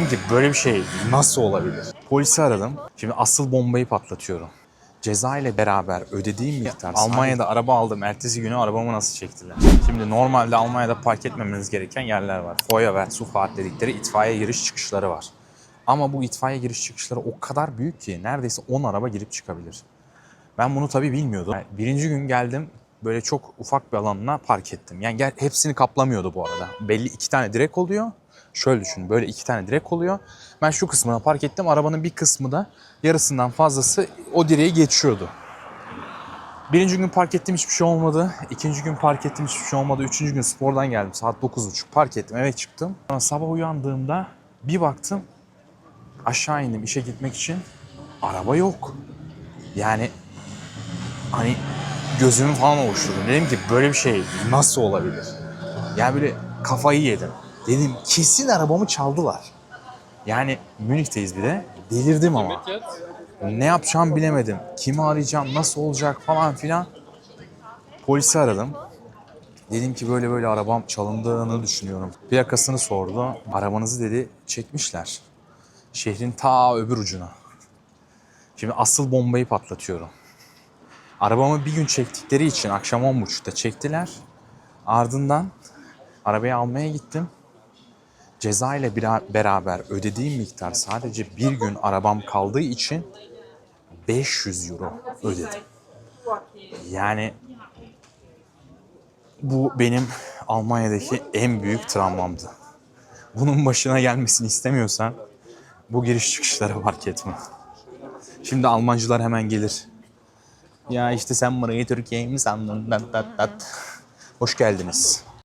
Şimdi böyle bir şey nasıl olabilir? Polisi aradım. Şimdi asıl bombayı patlatıyorum. Ceza ile beraber ödediğim miktar. Almanya'da araba aldım. Ertesi günü arabamı nasıl çektiler? Şimdi normalde Almanya'da park etmemeniz gereken yerler var. Feuerwehr, Zufahrt dedikleri itfaiye giriş çıkışları var. Ama bu itfaiye giriş çıkışları o kadar büyük ki neredeyse 10 araba girip çıkabilir. Ben bunu tabii bilmiyordum. Yani birinci gün geldim böyle çok ufak bir alanına park ettim. Yani hepsini kaplamıyordu bu arada. Belli iki tane direk oluyor. Şöyle düşün böyle iki tane direk oluyor. Ben şu kısmına park ettim. Arabanın bir kısmı da yarısından fazlası o direği geçiyordu. Birinci gün park ettim hiçbir şey olmadı. İkinci gün park ettim hiçbir şey olmadı. Üçüncü gün spordan geldim saat 9.30 park ettim eve çıktım. Sonra sabah uyandığımda bir baktım aşağı indim işe gitmek için araba yok. Yani hani gözümü falan ovuşturdum. Dedim ki böyle bir şey nasıl olabilir? Yani böyle kafayı yedim. Dedim kesin arabamı çaldılar. Yani Münih'teyiz bir de. Delirdim ama. Ne yapacağımı bilemedim. Kimi arayacağım, nasıl olacak falan filan. Polisi aradım. Dedim ki böyle böyle arabam çalındığını düşünüyorum. Plakasını sordu. Arabanızı dedi çekmişler. Şehrin ta öbür ucuna. Şimdi asıl bombayı patlatıyorum. Arabamı bir gün çektikleri için akşam 10.30'da çektiler. Ardından arabayı almaya gittim. Ceza ile beraber ödediğim miktar sadece bir gün arabam kaldığı için 500 euro ödedim. Yani bu benim Almanya'daki en büyük travmamdı. Bunun başına gelmesini istemiyorsan bu giriş çıkışlara fark etme. Şimdi Almancılar hemen gelir. Ya işte sen burayı Türkiye'yi mi sandın? Dat, dat, dat. Hoş geldiniz.